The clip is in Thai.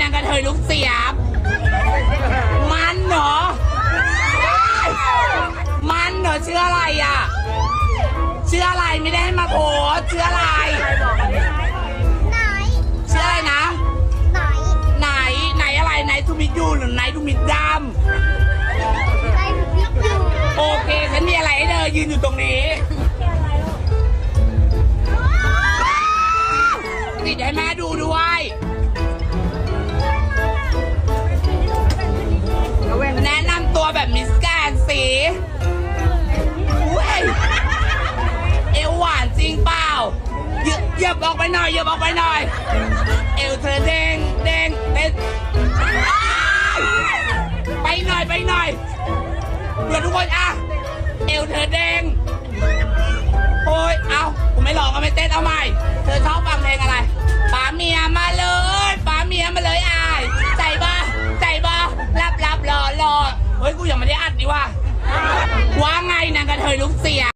นางกระเทยลูกเสียบ มันเหรอ มันเหรอชื่ออะไรอะชื่ออะไรไม่ได้ให้มาโพสต์ชื่ออะไร ไหนชื่ออะไรนะ ไหน ไหนไหนอะไรไหนทูมิดยูหรือไหนทูมิดดไหนบิ๊กอยู่ำโอเคฉันมีอะไรให้เธอยืนอยู่ตรงนี้ติดให้แม่ดูด้วย ยียบเยียบออกไปหน่อยเยียบออกไปหน่อย เอวเธอเด้งเด้งเด้งไปหน่อยไปหน่อยเพื่อนทุกคนอะ เอวเธอเด้งโอ้ย เอาผมไม่หลอกก็ไม่เต้นเอาใหม่ เธอชอบฟังเพลงอะไรป๋าเมียมาเลยป๋าเมียมาเลยอายใจบ้าใจบ้ารับรับรอรอเฮ้ย กูยังไม่ได้อัดนี่ว่าว่าไงนางกระเทยลูกเสีย